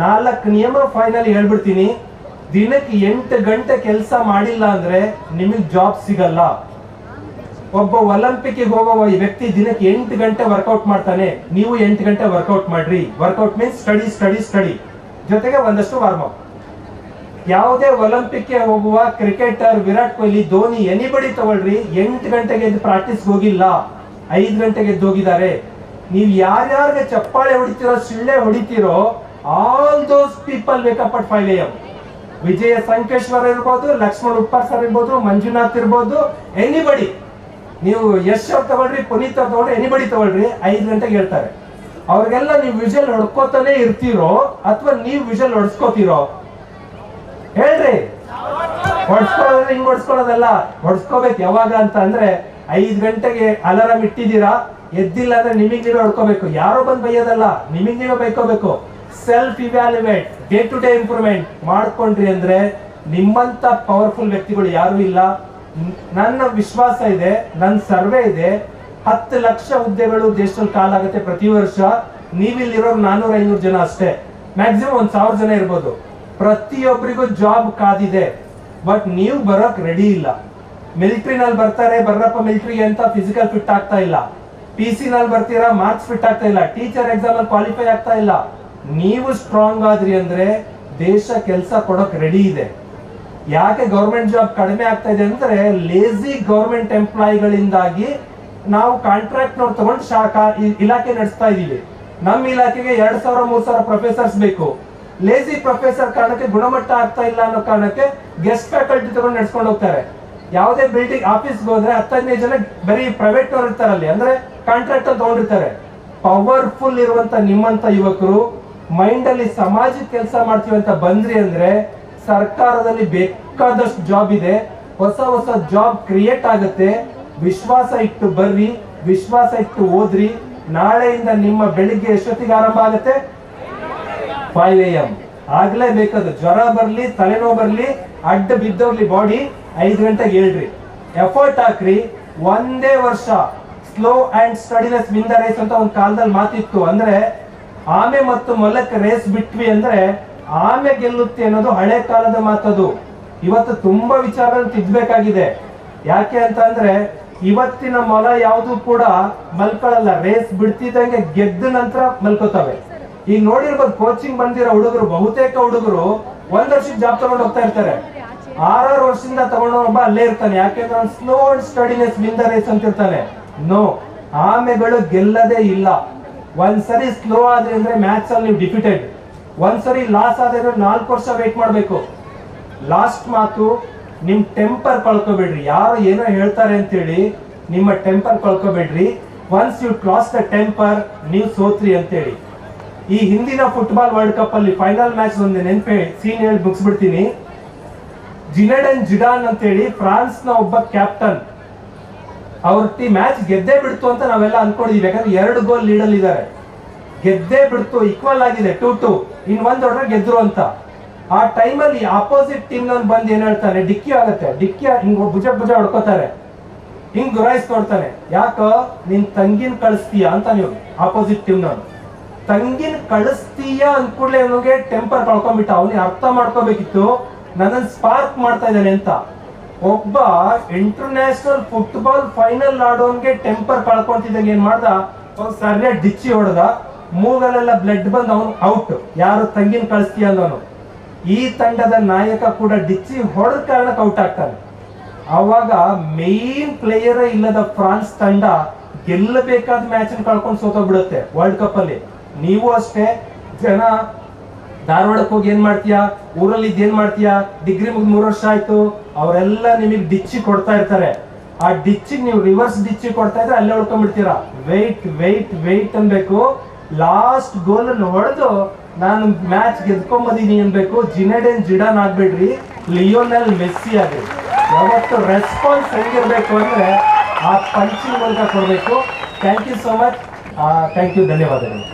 ನಾಲ್ಕು ನಿಯಮ ಫೈನಲ್ ಹೇಳ್ಬಿಡ್ತೀನಿ. ದಿನಕ್ಕೆ ಎಂಟು ಗಂಟೆ ಕೆಲಸ ಮಾಡಿಲ್ಲ ಅಂದ್ರೆ ನಿಮಗೆ ಜಾಬ್ ಸಿಗಲ್ಲ. ಒಬ್ಬ ಒಲಿಂಪಿಕ್ ಈ ವ್ಯಕ್ತಿ ದಿನಕ್ಕೆ ಎಂಟು ಗಂಟೆ ವರ್ಕೌಟ್ ಮಾಡ್ತಾನೆ. ನೀವು ಎಂಟು ಗಂಟೆ ವರ್ಕೌಟ್ ಮಾಡ್ರಿ. Workout means study study study ಜೊತೆಗೆ ಒಂದಷ್ಟು ವಾರ್ಮ್ ಅಪ್ ಯಾವುದೇ ಒಲಿಂಪಿಕ್ಗೆ ಹೋಗುವ ಕ್ರಿಕೆಟರ್ ವಿರಾಟ್ ಕೊಹ್ಲಿ, ಧೋನಿ ಎನಿಬಡಿ ತಗೊಳ್ರಿ, ಎಂಟು ಗಂಟೆಗೆ ಎದ್ದು ಪ್ರಾಕ್ಟೀಸ್ ಹೋಗಿಲ್ಲ. ಐದು ಗಂಟೆಗೆ ಎದ್ದು ಹೋಗಿದ್ದಾರೆ. ನೀವು ಯಾರ್ಯಾರಿಗೆ ಚಪ್ಪಾಳೆ ಹೊಡಿತೀರೋ, ಸಿಳ್ಳೆ ಹೊಡಿತೀರೋ all those people wake up at five AM Vijaya Sankeshwar ಇರ್ಬೋದು ಲಕ್ಷ್ಮಣ್ ಉಪ್ಪಾರ್ ಸರ್ ಇರ್ಬೋದು ಮಂಜುನಾಥ್ ಇರ್ಬೋದು ಎನಿಬಡಿ ನೀವು ಯಶ್ ಅವ್ರು ತಗೊಳ್ರಿ, ಪುನೀತ್ ಅವ್ರು ತಗೊಳ್ರಿ ಎನಿಬಡಿ ತಗೊಳ್ರಿ, ಐದು ಗಂಟೆಗೆ ಹೇಳ್ತಾರೆ. ಅವ್ರಿಗೆಲ್ಲ ನೀವು ವಿಜಲ್ ಹೊಡ್ಕೋತಾನೆ ಇರ್ತೀರೋ ಅಥವಾ ನೀವು ವಿಜಲ್ ಹೊಡ್ಸ್ಕೋತೀರೋ? ಹೇಳ್ರಿ. ಹೊಡ್ಸ್ಕೊಳ್ಳೋದ್ರೆ ಹಿಂಗ್ ಹೊಡ್ಸ್ಕೊಳ್ಳೋದಲ್ಲ. ಹೊಡ್ಸ್ಕೋಬೇಕು ಯಾವಾಗ ಅಂತ ಅಂದ್ರೆ ಐದ್ ಗಂಟೆಗೆ ಅಲಾರಾಮ್ ಇಟ್ಟಿದ್ದೀರಾ? ಎದ್ದಿಲ್ಲ ಅಂದ್ರೆ ನಿಮಗ್ ನೀವೇ ಹೊಡ್ಕೋಬೇಕು. ಯಾರೋ ಬಂದ್ ಬೈಯೋದಲ್ಲ. ನಿಮಗ್ ನೀವೇ ಬೈಕೋಬೇಕು. Self evaluate day to day improvement ಮಾಡ್ಕೊಂಡ್ರಿ ಅಂದ್ರೆ ನಿಮ್ಮಂತ ಪವರ್ಫುಲ್ ವ್ಯಕ್ತಿಗಳು ಯಾರು ಇಲ್ಲ. ನನ್ನ ವಿಶ್ವಾಸ ಇದೆ ನನ್ನ ಸರ್ವೆ ಇದೆ. ಹತ್ತು ಲಕ್ಷ ಹುದ್ದೆಗಳು ದೇಶದಲ್ಲಿ ಕಾಲಾಗುತ್ತೆ ಪ್ರತಿ ವರ್ಷ. ನೀವಿಲ್ಲಿರೋ ನಾನೂರ ಐನೂರು ಜನ ಅಷ್ಟೇ. ಮ್ಯಾಕ್ಸಿಮಮ್ ಒಂದ್ ಸಾವಿರ ಜನ ಇರ್ಬೋದು. ಪ್ರತಿಯೊಬ್ಬರಿಗೂ ಜಾಬ್ ಕಾದಿದೆ. ಬಟ್ ನೀವು ಬರೋಕ್ ರೆಡಿ ಇಲ್ಲ. ಮಿಲಿಟರಿನಲ್ಲಿ ಬರ್ತಾರೆ, ಬರ್ರಪ್ಪ ಮಿಲಿಟರಿಗೆ ಅಂತ ಫಿಸಿಕಲ್ ಫಿಟ್ ಆಗ್ತಾ ಇಲ್ಲ. ಪಿ ಸಿ ನಲ್ಲಿ ಬರ್ತೀರಾ ಮಾರ್ಕ್ಸ್ ಫಿಟ್ ಆಗ್ತಾ ಇಲ್ಲ. ಟೀಚರ್ ಎಕ್ಸಾಮ್ ಅಲ್ಲಿ ಕ್ವಾಲಿಫೈ ಆಗ್ತಾ ಇಲ್ಲ. ನೀವು ಸ್ಟ್ರಾಂಗ್ ಆದ್ರಿ ಅಂದ್ರೆ ದೇಶ ಕೆಲಸ ಕೊಡಕ್ ರೆಡಿ ಇದೆ. ಯಾಕೆ ಗೌರ್ಮೆಂಟ್ ಜಾಬ್ ಕಡಿಮೆ ಆಗ್ತಾ ಇದೆ ಅಂದ್ರೆ ಲೇಜಿ ಗೌರ್ಮೆಂಟ್ ಎಂಪ್ಲಾಯಿಗಳಿಂದಾಗಿ ನಾವು ಕಾಂಟ್ರಾಕ್ಟ್ ನವ್ರು ತಗೊಂಡು ಶಾಖಾ ಇಲಾಖೆ ನಡೆಸ್ತಾ ಇದೀವಿ ನಮ್ಮ ಇಲಾಖೆಗೆ ಎರಡ್ ಸಾವಿರ, ಮೂರ್ ಸಾವಿರ ಪ್ರೊಫೆಸರ್ಸ್ ಬೇಕು. ಲೇಜಿ ಪ್ರೊಫೆಸರ್ ಕಾರಣಕ್ಕೆ ಗುಣಮಟ್ಟ ಆಗ್ತಾ ಇಲ್ಲ ಅನ್ನೋ ಕಾರಣಕ್ಕೆ ಗೆಸ್ಟ್ ಫ್ಯಾಕಲ್ಟಿ ತಗೊಂಡು ನಡ್ಸ್ಕೊಂಡು ಹೋಗ್ತಾರೆ. ಯಾವುದೇ ಬಿಲ್ಡಿಂಗ್ ಆಫೀಸ್ಗೆ ಹೋದ್ರೆ ಹತ್ತೈದೈದು ಜನ ಬರೀ ಪ್ರೈವೇಟ್ ಅವ್ರು ಇರ್ತಾರೆ ಅಲ್ಲಿ ಅಂದ್ರೆ ಕಾಂಟ್ರಾಕ್ಟ್ ತಗೊಂಡಿರ್ತಾರೆ. ಪವರ್ಫುಲ್ ಇರುವಂತ ನಿಮ್ಮಂತ ಯುವಕರು ಮೈಂಡ್ ಅಲ್ಲಿ ಸಮಾಜಕ್ಕೆ ಕೆಲಸ ಮಾಡ್ತೀವಿ ಅಂತ ಬಂದ್ರಿ ಅಂದ್ರೆ ಸರ್ಕಾರದಲ್ಲಿ ಬೇಕಾದಷ್ಟು ಜಾಬ್ ಇದೆ. ಹೊಸ ಹೊಸ ಜಾಬ್ ಕ್ರಿಯೇಟ್ ಆಗುತ್ತೆ. ವಿಶ್ವಾಸ ಇಟ್ಟು ಬರ್ರಿ, ವಿಶ್ವಾಸ ಇಟ್ಟು ಓದ್ರಿ. ನಾಳೆಯಿಂದ ನಿಮ್ಮ ಬೆಳಿಗ್ಗೆ ಎಷ್ಟೊತ್ತಿಗೆ ಆರಂಭ ಆಗುತ್ತೆ? ಫೈವ್ ಎ ಎಂ ಆಗ್ಲೇಬೇಕದು ಜ್ವರ ಬರ್ಲಿ, ತಲೆನೋವು ಬರ್ಲಿ, ಅಡ್ಡ ಬಿದ್ದೋಗ್ಲಿ ಬಾಡಿ ಐದು ಗಂಟೆಗೆ ಹೇಳ್ರಿ. ಎಫರ್ಟ್ ಹಾಕ್ರಿ. ಒಂದೇ ವರ್ಷ slow and steadiness win the race ಅಂತ ಒಂದು ಕಾಲದಲ್ಲಿ ಮಾತಿತ್ತು. ಅಂದ್ರೆ ಆಮೆ ಮತ್ತು ಮೊಲಕ್ಕೆ ರೇಸ್ ಬಿಟ್ವಿ ಅಂದ್ರೆ ಆಮೆ ಗೆಲ್ಲುತ್ತೆ ಅನ್ನೋದು ಹಳೆ ಕಾಲದ ಮಾತದು. ಇವತ್ತು ತುಂಬಾ ವಿಚಾರ ತಿದ್ಬೇಕಾಗಿದೆ ಯಾಕೆ ಅಂತ ಅಂದ್ರೆ ಇವತ್ತಿನ ಮೊಲ ಯಾವುದು ಕೂಡ ಮಲ್ಕೊಳ್ಳಲ್ಲ. ರೇಸ್ ಬಿಡ್ತಿದ್ದಂಗೆ ಗೆದ್ದ ನಂತರ ಮಲ್ಕೋತವೆ. ಈಗ ನೋಡಿರ್ಬೋದು ಕೋಚಿಂಗ್ ಬಂದಿರೋ ಹುಡುಗರು, ಬಹುತೇಕ ಹುಡುಗರು ಒಂದ್ ವರ್ಷ ಜಾಬ್ ತಗೊಂಡು ಹೋಗ್ತಾ ಇರ್ತಾರೆ. ಆರಾರು ವರ್ಷದಿಂದ ತಗೊಂಡು ಒಬ್ಬ ಅಲ್ಲೇ ಇರ್ತಾನೆ. ಯಾಕೆಂದ್ರೆ slow and steadiness win the race ಅಂತ ಇರ್ತಾನೆ ನೋ ಆಮೆಗಳು ಗೆಲ್ಲದೇ ಇಲ್ಲ. ಒಂದ್ಸರಿ ಸ್ಲೋ ಆದ್ರೆ ಅಂದ್ರೆ ಮ್ಯಾಚ್ ಅಲ್ಲಿ ನೀವು ಡಿಫಿಟೆಡ್ ಒಂದ್ಸರಿ ಲಾಸ್ ಆದ್ರೆ ನಾಲ್ಕು ವರ್ಷ ವೇಟ್ ಮಾಡ್ಬೇಕು. ಲಾಸ್ಟ್ ಮಾತು, ನಿಮ್ ಟೆಂಪರ್ ಕಳ್ಕೊಬೇಡ್ರಿ. ಯಾರು ಏನೋ ಹೇಳ್ತಾರೆ ಅಂತೇಳಿ ನಿಮ್ಮ temper ಕಳ್ಕೊಬೇಡ್ರಿ. Once you cross the temper ನೀವು ಸೋತ್ರಿ ಅಂತೇಳಿ. ಈ ಹಿಂದಿನ ಫುಟ್ಬಾಲ್ ವರ್ಲ್ಡ್ ಕಪ್ ಅಲ್ಲಿ ಫೈನಲ್ ಮ್ಯಾಚ್ ಒಂದು ನೆನ್ಪೆ ಸೀನ್ ಹೇಳಿ ಮುಗಿಸ್ಬಿಡ್ತೀನಿ. ಜಿನೆಡನ್ ಜಿಡಾನ್ ಅಂತೇಳಿ ಫ್ರಾನ್ಸ್ನ ಒಬ್ಬ ಕ್ಯಾಪ್ಟನ್ ಅವ್ರ ಟೀಮ್ ಮ್ಯಾಚ್ ಗೆದ್ದೇ ಬಿಡ್ತು ಅಂತ ನಾವೆಲ್ಲ ಅನ್ಕೊಂಡಿದೀವಿ. ಯಾಕಂದ್ರೆ ಎರಡು ಗೋಲ್ ಲೀಡಲ್ ಇದ್ದಾರೆ. ಗೆದ್ದೇ ಬಿಡ್ತು ಈಕ್ವಲ್ ಆಗಿದೆ ಟು ಟು ಇನ್ ಒಂದ್ ಹೊಡ್ರೆ ಗೆದ್ರು ಅಂತ. ಆ ಟೈಮಲ್ಲಿ ಆಪೋಸಿಟ್ ಟೀಮ್ ನನ್ ಬಂದು ಏನ್ ಹೇಳ್ತಾನೆ ಡಿಕ್ಕಿ ಆಗತ್ತೆ. ಡಿಕ್ಕಿ ಹಿಂಗ್ ಭುಜ ಭುಜ ಹೊಡ್ಕೋತಾರೆ. ಹಿಂಗ್ ಗುರಾಯಿಸ್ಕೊಡ್ತಾನೆ ಯಾಕ? ನಿನ್ ತಂಗಿನ ಕಳಿಸ್ತೀಯ ಅಂತ ನೀವು ಆಪೋಸಿಟ್ ಟೀಮ್ ನಾನು ತಂಗಿನ ಕಳಿಸ್ತೀಯ ಅಂದ್ಕೂಡ್ಲೆ ಅವನಿಗೆ ಟೆಂಪರ್ ಕಳ್ಕೊಂಡ್ಬಿಟ್ಟ ಅವನಿಗೆ ಅರ್ಥ ಮಾಡ್ಕೋಬೇಕಿತ್ತು. ನನ್ನ ಸ್ಪಾರ್ಕ್ ಮಾಡ್ತಾ ಇದ್ದಾನೆ ಅಂತ. ಒಬ್ಬ ಇಂಟರ್ನ್ಯಾಷನಲ್ ಫುಟ್ಬಾಲ್ ಫೈನಲ್ ಆಡೋನ್ಗೆ ಟೆಂಪರ್ ಕಳ್ಕೊಂತಿದ್ದಂಗೆ ಏನ್ ಮಾಡ್ದ? ಅವ್ನು ಸರಿಯಾಗಿ ಡಿಚ್ಚಿ ಹೊಡೆದ. ಮೂಗಲೆಲ್ಲ ಬ್ಲಡ್ ಬಂದ್ ಅವನು ಔಟ್ ಯಾರು ತಂಗಿನ ಕಳಿಸ್ತೀಯ ಅಂದವನು. ಈ ತಂಡದ ನಾಯಕ ಕೂಡ ಡಿಚ್ಚಿ ಹೊಡೆದ ಕಾರಣಕ್ಕೆ ಔಟ್ ಆಗ್ತಾನೆ. ಅವಾಗ ಮೇನ್ ಪ್ಲೇಯರ್ ಇಲ್ಲದ ಫ್ರಾನ್ಸ್ ತಂಡ ಗೆಲ್ಲಬೇಕಾದ ಮ್ಯಾಚ್ ಕಳ್ಕೊಂಡು ಸೋತೋಗ್ಬಿಡುತ್ತೆ. ವರ್ಲ್ಡ್ ಕಪ್ ಅಲ್ಲಿ. ನೀವು ಅಷ್ಟೇ ಜನ ಧಾರವಾಡಕ್ಕೆ ಹೋಗಿ ಏನ್ ಮಾಡ್ತೀಯಾ? ಊರಲ್ಲಿ ಇದ್ ಮಾಡ್ತೀಯಾ? ಡಿಗ್ರಿ ಮುಗಿದ್ ಮೂರು ವರ್ಷ ಆಯ್ತು. ಅವರೆಲ್ಲ ನಿಮಗೆ ಡಿಚ್ಚಿ ಕೊಡ್ತಾ ಇರ್ತಾರೆ. ಆ ಡಿಚ್ಚಿಗೆ ನೀವು ರಿವರ್ಸ್ ಡಿಚ್ಚಿ ಕೊಡ್ತಾ ಇದ್ರೆ ಅಲ್ಲೇ ಉಳ್ಕೊಂಡ್ಬಿಡ್ತೀರಾ? ವೆಯ್ಟ್ ವೆಯ್ಟ್ ವೆಯ್ಟ್ ಅನ್ಬೇಕು. ಲಾಸ್ಟ್ ಗೋಲ್ ಅನ್ನು ಹೊಡೆದು ನಾನು ಮ್ಯಾಚ್ ಗೆದ್ಕೊಂಬದೀನಿ ಅನ್ಬೇಕು. ಜಿನೆಡೆನ್ ಜಿಡಾನ್ ಆಗ್ಬೇಡ್ರಿ. ಲಿಯೋನಲ್ ಮೆಸ್ಸಿ ಆಗ್ರಿ ಯಾವತ್ತು ರೆಸ್ಪಾನ್ಸ್ ಹೆಂಗಿರ್ಬೇಕು ಅಂದ್ರೆ ಆ ಪಂಚಿನ ಮೂಲಕ ಕೊಡಬೇಕು. Thank you so much thank you ಧನ್ಯವಾದಗಳು.